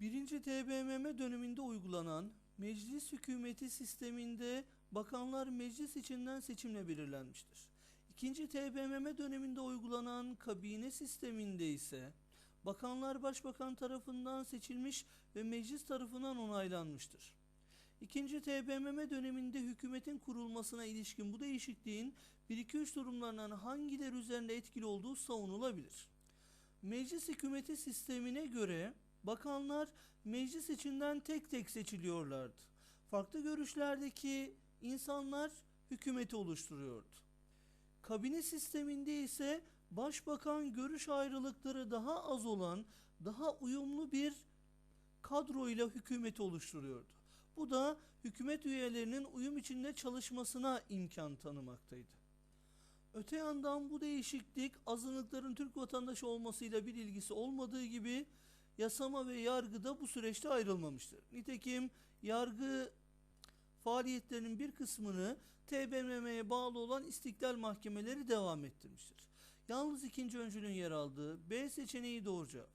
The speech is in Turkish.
Birinci TBMM döneminde uygulanan meclis hükümeti sisteminde bakanlar meclis içinden seçimle belirlenmiştir. İkinci TBMM döneminde uygulanan kabine sisteminde ise bakanlar başbakan tarafından seçilmiş ve meclis tarafından onaylanmıştır. İkinci TBMM döneminde hükümetin kurulmasına ilişkin bu değişikliğin 1-2-3 durumlarından hangileri üzerinde etkili olduğu savunulabilir. Meclis hükümeti sistemine göre bakanlar meclis içinden tek tek seçiliyorlardı. Farklı görüşlerdeki insanlar hükümeti oluşturuyordu. Kabine sisteminde ise başbakan görüş ayrılıkları daha az olan, daha uyumlu bir kadroyla hükümeti oluşturuyordu. Bu da hükümet üyelerinin uyum içinde çalışmasına imkan tanımaktaydı. Öte yandan bu değişiklik azınlıkların Türk vatandaşı olmasıyla bir ilgisi olmadığı gibi yasama ve yargıda bu süreçte ayrılmamıştır. Nitekim yargı faaliyetlerinin bir kısmını TBMM'ye bağlı olan istiklal mahkemeleri devam ettirmiştir. Yalnız ikinci öncülün yer aldığı B seçeneği doğru cevap.